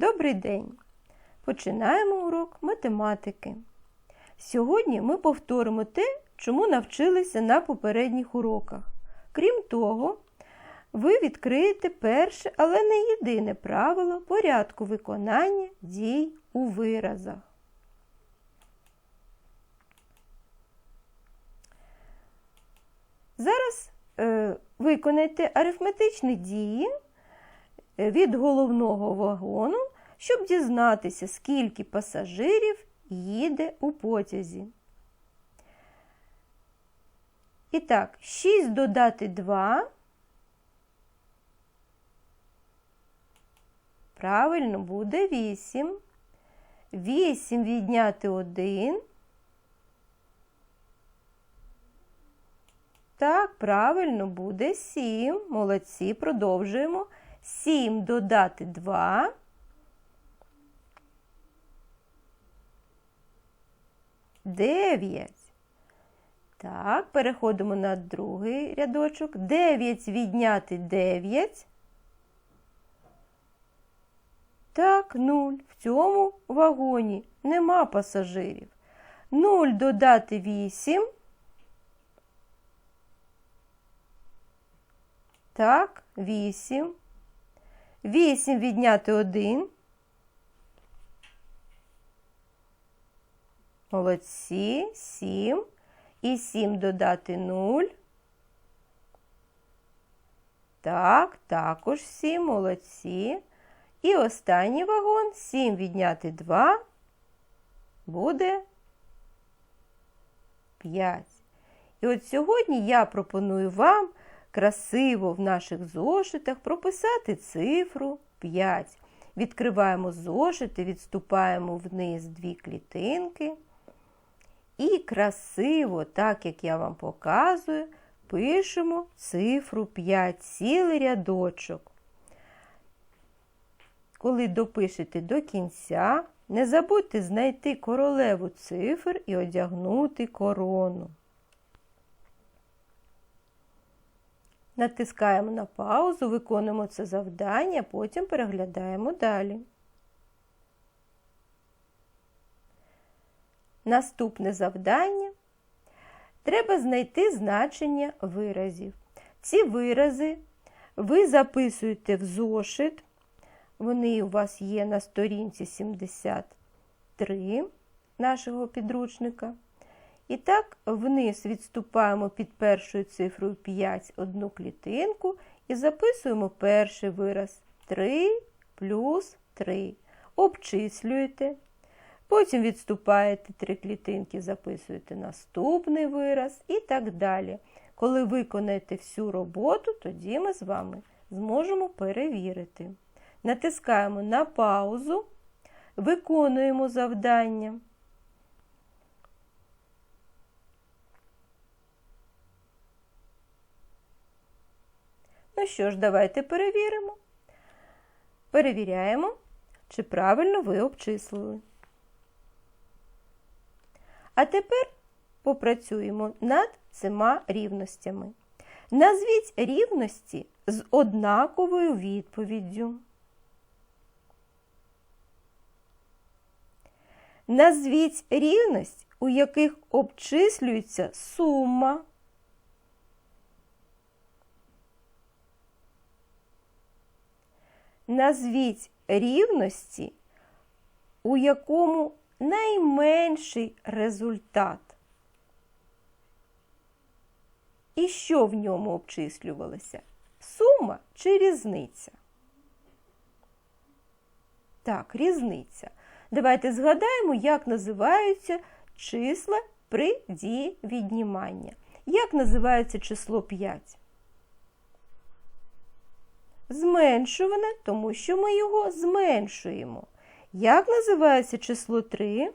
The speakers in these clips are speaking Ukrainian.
Добрий день! Починаємо урок математики. Сьогодні ми повторимо те, чому навчилися на попередніх уроках. Крім того, ви відкриєте перше, але не єдине правило порядку виконання дій у виразах. Зараз е, виконайте арифметичні дії від головного вагону, щоб дізнатися, скільки пасажирів їде у потязі. І так, 6 додати 2. Правильно буде 8. 8 відняти 1. Так, правильно буде 7. Молодці, продовжуємо. 7 додати 2. Дев'ять. Так, переходимо на другий рядочок. 9 відняти 9. Так, 0. В цьому вагоні нема пасажирів. 0 додати 8. Так, 8. 8 відняти 1. Молодці, 7. І 7 додати 0. Так, також 7, молодці. І останній вагон 7 відняти 2 буде 5. І от сьогодні я пропоную вам красиво в наших зошитах прописати цифру 5. Відкриваємо зошити, відступаємо вниз дві клітинки. І красиво, так як я вам показую, пишемо цифру 5, цілий рядочок. Коли допишете до кінця, не забудьте знайти королеву цифр і одягнути корону. Натискаємо на паузу, виконуємо це завдання, потім переглядаємо далі. Наступне завдання. Треба знайти значення виразів. Ці вирази ви записуєте в зошит. Вони у вас є на сторінці 73 нашого підручника. І так, вниз відступаємо під першою цифрою 5 одну клітинку і записуємо перший вираз 3 плюс 3. Обчислюєте. Потім відступаєте три клітинки, записуєте наступний вираз і так далі. Коли виконаєте всю роботу, тоді ми з вами зможемо перевірити. Натискаємо на паузу, виконуємо завдання. Ну що ж, давайте перевіримо. Перевіряємо, чи правильно ви обчислили. А тепер попрацюємо над цими рівностями. Назвіть рівності з однаковою відповіддю. Назвіть рівність, у яких обчислюється сума. Назвіть рівності, у якому найменший результат. І що в ньому обчислювалося? Сума чи різниця? Так, різниця. Давайте згадаємо, як називаються числа при дії віднімання. Як називається число 5? Зменшуване, тому що ми його зменшуємо. Як називається число 3?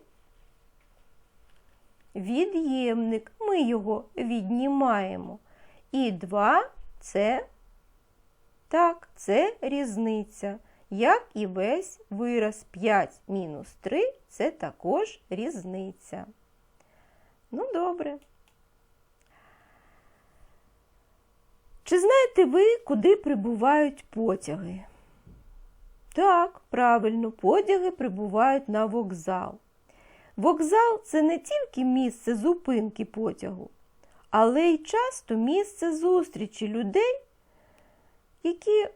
Від'ємник. Ми його віднімаємо. І 2 це так, це різниця. Як і весь вираз 5 мінус 3 це також різниця. Ну, добре. Чи знаєте ви, куди прибувають потяги? Так, правильно, потяги прибувають на вокзал. Вокзал це не тільки місце зупинки потягу, але й часто місце зустрічі людей, які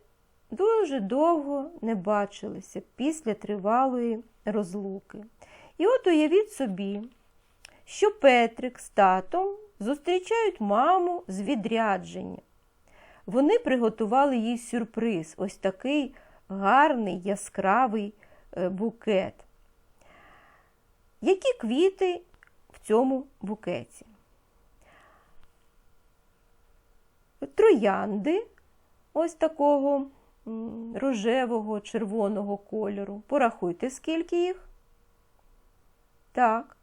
дуже довго не бачилися після тривалої розлуки. І от уявіть собі, що Петрик з татом зустрічають маму з відрядження. Вони приготували їй сюрприз, ось такий гарний яскравий е, букет. Які квіти в цьому букеті? Троянди ось такого рожевого, червоного кольору. Порахуйте, скільки їх. Так,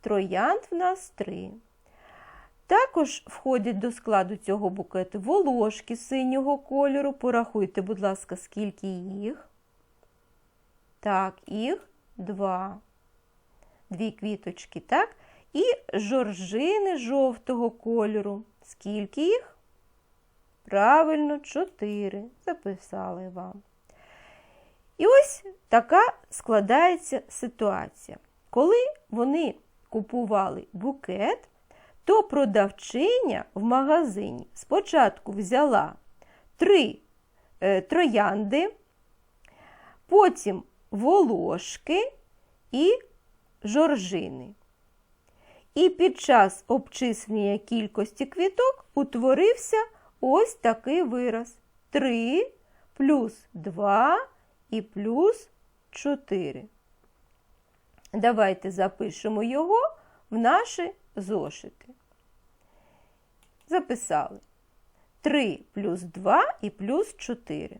троянд в нас три. Також входять до складу цього букету волошки синього кольору. Порахуйте, будь ласка, скільки їх. Так, їх два. Дві квіточки, так? І жоржини жовтого кольору. Скільки їх? Правильно, чотири. Записали вам. І ось така складається ситуація. Коли вони купували букет, то продавчиня в магазині спочатку взяла три е, троянди, потім волошки і жоржини. І під час обчислення кількості квіток утворився ось такий вираз: 3 плюс 2 і плюс 4. Давайте запишемо його в наші зошити. Записали 3 плюс 2 і плюс 4.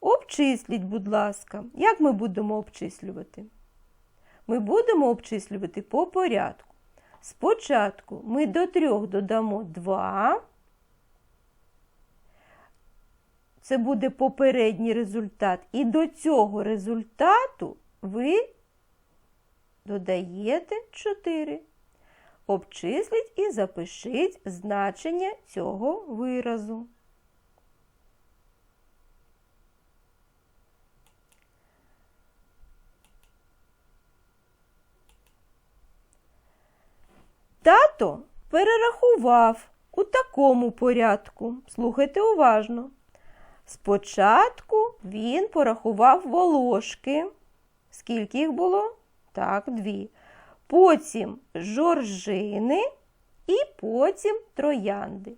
Обчисліть, будь ласка, як ми будемо обчислювати? Ми будемо обчислювати по порядку. Спочатку ми до 3 додамо 2. Це буде попередній результат. І до цього результату ви додаєте 4. Обчисліть і запишіть значення цього виразу. Тато перерахував у такому порядку. Слухайте уважно. Спочатку він порахував волошки. Скільки їх було? Так, дві. Потім жоржини і потім троянди.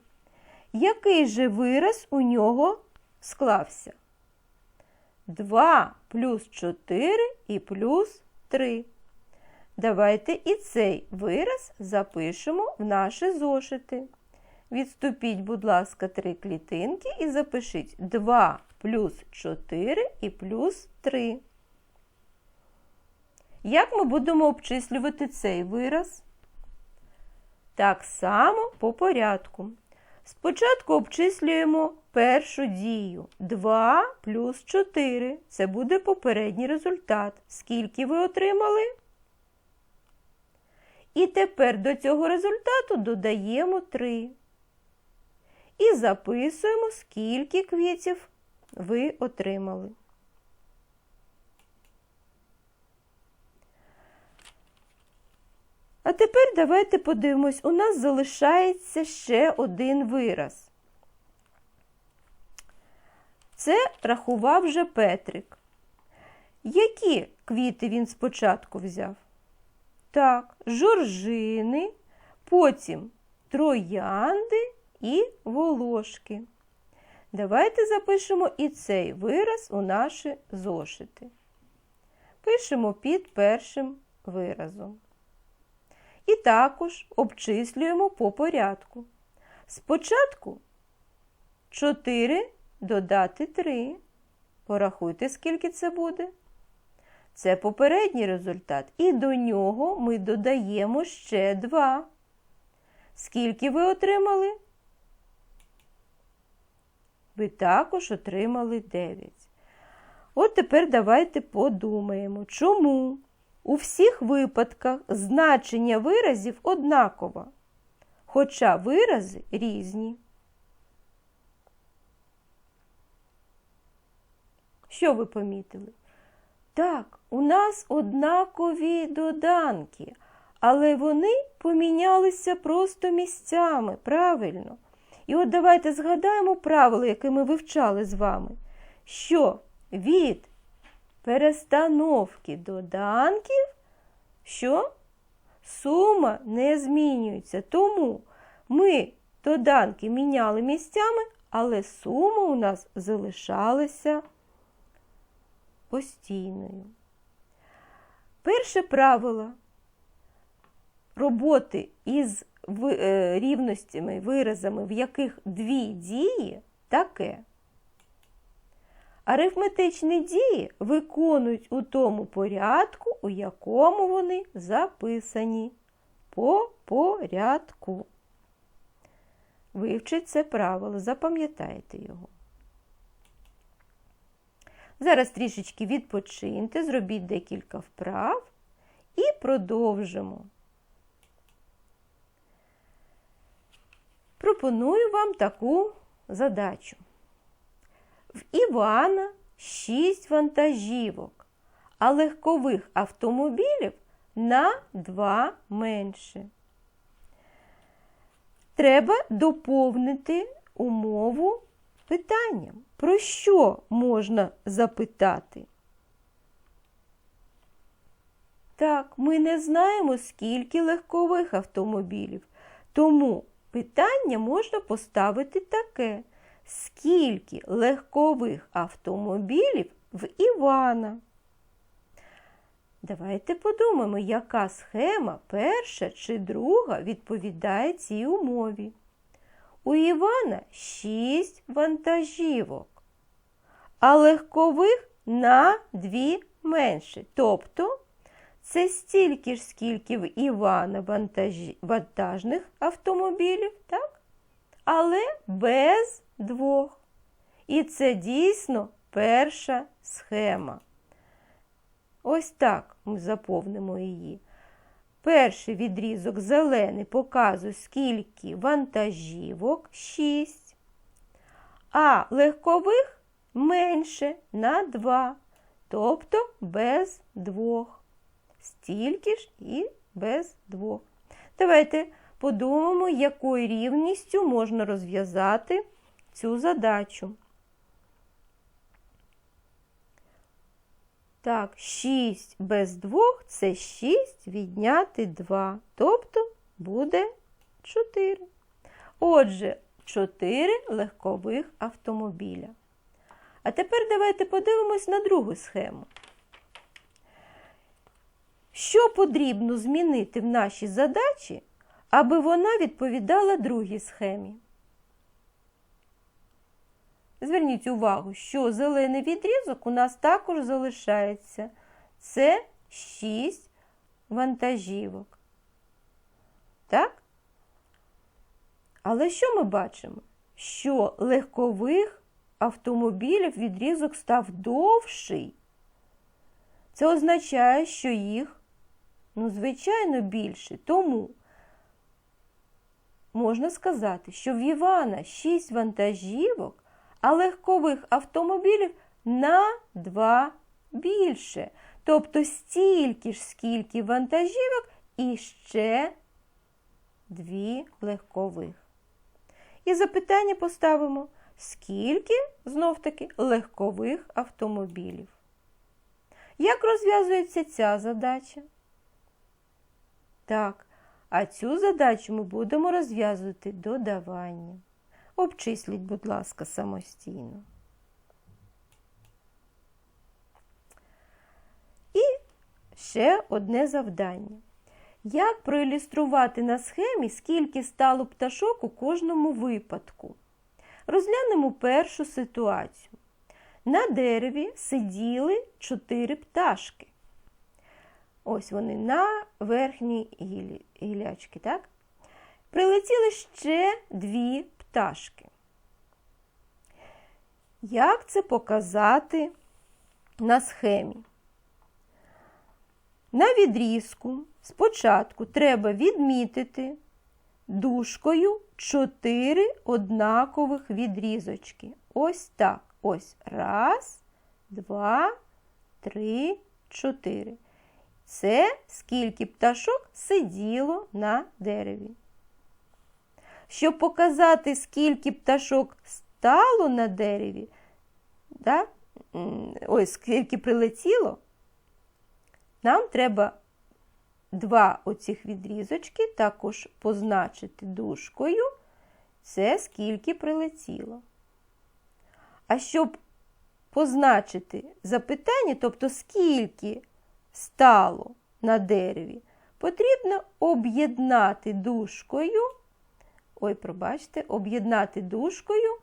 Який же вираз у нього склався? 2 плюс 4 і плюс 3. Давайте і цей вираз запишемо в наші зошити. Відступіть, будь ласка, три клітинки і запишіть 2 плюс 4 і плюс 3. Як ми будемо обчислювати цей вираз? Так само по порядку. Спочатку обчислюємо першу дію. 2 плюс 4. Це буде попередній результат. Скільки ви отримали? І тепер до цього результату додаємо 3. І записуємо, скільки квітів ви отримали. А тепер давайте подивимось, у нас залишається ще один вираз. Це рахував вже Петрик. Які квіти він спочатку взяв? Так, жоржини, потім троянди і волошки. Давайте запишемо і цей вираз у наші зошити. Пишемо під першим виразом. І також обчислюємо по порядку. Спочатку 4 додати 3. Порахуйте, скільки це буде. Це попередній результат. І до нього ми додаємо ще 2. Скільки ви отримали? Ви також отримали 9. От тепер давайте подумаємо, чому у всіх випадках значення виразів однакове, хоча вирази різні. Що ви помітили? Так, у нас однакові доданки, але вони помінялися просто місцями, правильно. І от давайте згадаємо правила, які ми вивчали з вами, що від перестановки доданків, що сума не змінюється. Тому ми доданки міняли місцями, але сума у нас залишалася постійною. Перше правило роботи із е, рівностями, виразами, в яких дві дії таке. Арифметичні дії виконують у тому порядку, у якому вони записані. По порядку. Вивчіть це правило, запам'ятайте його. Зараз трішечки відпочиньте, зробіть декілька вправ і продовжимо. Пропоную вам таку задачу. В Івана 6 вантажівок, а легкових автомобілів на 2 менше. Треба доповнити умову питанням. Про що можна запитати? Так, ми не знаємо, скільки легкових автомобілів, тому питання можна поставити таке. Скільки легкових автомобілів в Івана? Давайте подумаємо, яка схема перша чи друга відповідає цій умові. У Івана шість вантажівок, а легкових на дві менше. Тобто це стільки ж, скільки в Івана вантажних автомобілів, так? але без двох. І це дійсно перша схема. Ось так ми заповнимо її. Перший відрізок зелений показує, скільки вантажівок 6, а легкових менше на 2, тобто без двох. Стільки ж і без двох. Давайте подумаємо, якою рівністю можна розв'язати цю задачу. Так, 6 без 2 це 6 відняти 2, тобто буде 4. Отже, 4 легкових автомобіля. А тепер давайте подивимось на другу схему. Що потрібно змінити в нашій задачі, аби вона відповідала другій схемі? Зверніть увагу, що зелений відрізок у нас також залишається. Це 6 вантажівок. Так? Але що ми бачимо? Що легкових автомобілів відрізок став довший. Це означає, що їх, ну, звичайно, більше. Тому можна сказати, що в Івана 6 вантажівок а легкових автомобілів на 2 більше. Тобто стільки ж, скільки вантажівок і ще дві легкових. І запитання поставимо, скільки знов-таки легкових автомобілів. Як розв'язується ця задача? Так, а цю задачу ми будемо розв'язувати додаванням. Обчисліть, будь ласка, самостійно. І ще одне завдання. Як проілюструвати на схемі, скільки стало пташок у кожному випадку? Розглянемо першу ситуацію. На дереві сиділи чотири пташки. Ось вони на верхній гілячки, так? Прилетіли ще дві пташки. Як це показати на схемі? На відрізку спочатку треба відмітити дужкою 4 однакових відрізочки. Ось так. Ось раз, два, три, чотири. Це скільки пташок сиділо на дереві. Щоб показати, скільки пташок стало на дереві, да? ой, скільки прилетіло, нам треба два оцих відрізочки також позначити дужкою, це скільки прилетіло. А щоб позначити запитання, тобто скільки стало на дереві, потрібно об'єднати дужкою, ой, пробачте, об'єднати дужкою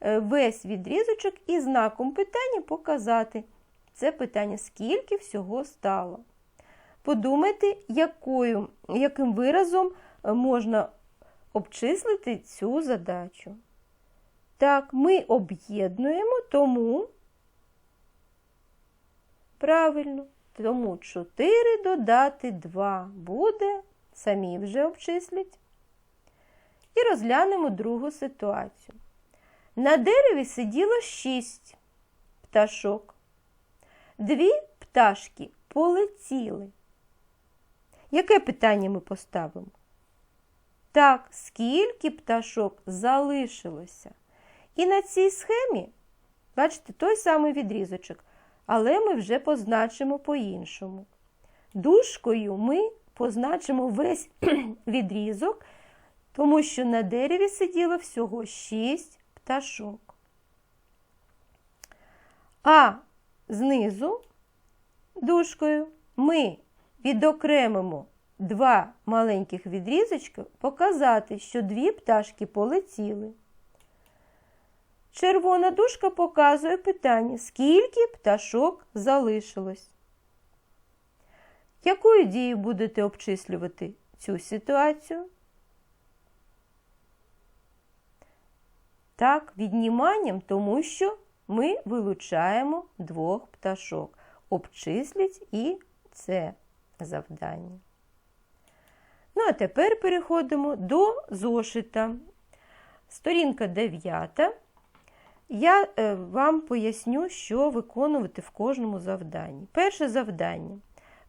е, весь відрізочок і знаком питання показати. Це питання, скільки всього стало. Подумайте, якою, яким виразом е, можна обчислити цю задачу. Так, ми об'єднуємо, тому правильно, тому 4 додати 2 буде, самі вже обчислять. І розглянемо другу ситуацію. На дереві сиділо 6 пташок. Дві пташки полетіли. Яке питання ми поставимо? Так, скільки пташок залишилося? І на цій схемі, бачите, той самий відрізочок, але ми вже позначимо по-іншому. Дужкою ми позначимо весь відрізок, тому що на дереві сиділо всього 6 пташок. А знизу дужкою ми відокремимо два маленьких відрізочки, показати, що дві пташки полетіли. Червона дужка показує питання, скільки пташок залишилось. Якою дією будете обчислювати цю ситуацію? Так, відніманням, тому що ми вилучаємо двох пташок. Обчисліть і це завдання. Ну, а тепер переходимо до зошита. Сторінка 9. Я е, вам поясню, що виконувати в кожному завданні. Перше завдання.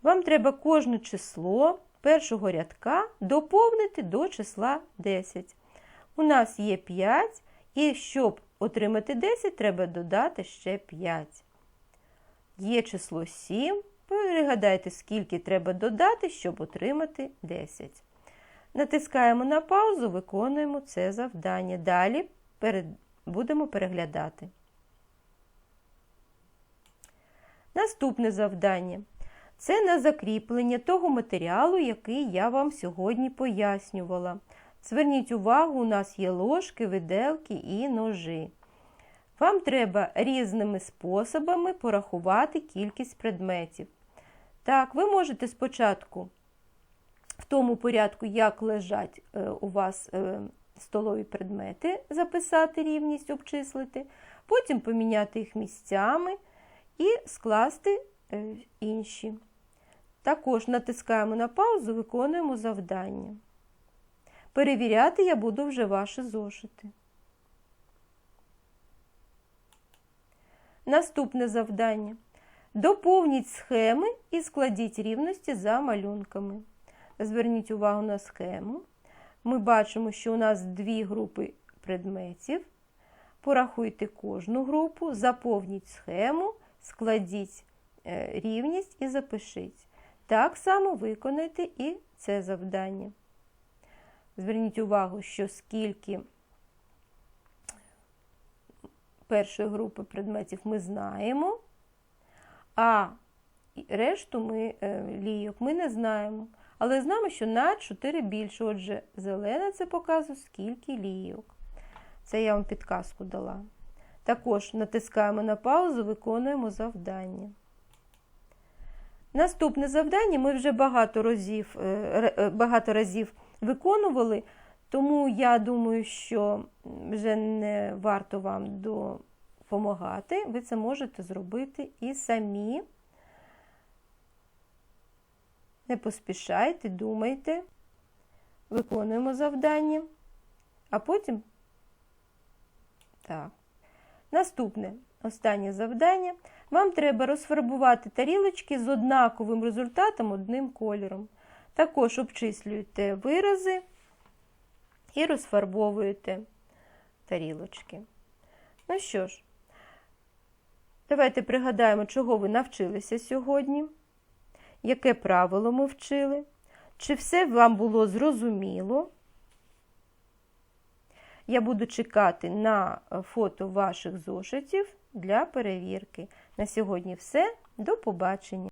Вам треба кожне число першого рядка доповнити до числа 10. У нас є 5, і щоб отримати 10, треба додати ще 5. Є число 7. Пригадайте, скільки треба додати, щоб отримати 10. Натискаємо на паузу, виконуємо це завдання. Далі перед... будемо переглядати. Наступне завдання. Це на закріплення того матеріалу, який я вам сьогодні пояснювала. Зверніть увагу, у нас є ложки, виделки і ножи. Вам треба різними способами порахувати кількість предметів. Так, ви можете спочатку в тому порядку, як лежать е, у вас е, столові предмети, записати рівність, обчислити, потім поміняти їх місцями і скласти е, інші. Також натискаємо на паузу, виконуємо завдання. Перевіряти я буду вже ваші зошити. Наступне завдання. Доповніть схеми і складіть рівності за малюнками. Зверніть увагу на схему. Ми бачимо, що у нас дві групи предметів. Порахуйте кожну групу, заповніть схему, складіть е, рівність і запишіть. Так само виконайте і це завдання. Зверніть увагу, що скільки першої групи предметів ми знаємо, а решту ми, е, лійок ми не знаємо. Але знаємо, що на 4 більше. Отже, зелене це показує, скільки лійок. Це я вам підказку дала. Також натискаємо на паузу, виконуємо завдання. Наступне завдання ми вже багато разів, е, е, багато разів виконували, тому я думаю, що вже не варто вам допомагати. Ви це можете зробити і самі. Не поспішайте, думайте, виконуємо завдання, а потім так. Наступне останнє завдання. Вам треба розфарбувати тарілочки з однаковим результатом одним кольором. Також обчислюєте вирази і розфарбовуєте тарілочки. Ну що ж, давайте пригадаємо, чого ви навчилися сьогодні, яке правило ми вчили, чи все вам було зрозуміло. Я буду чекати на фото ваших зошитів для перевірки. На сьогодні все. До побачення!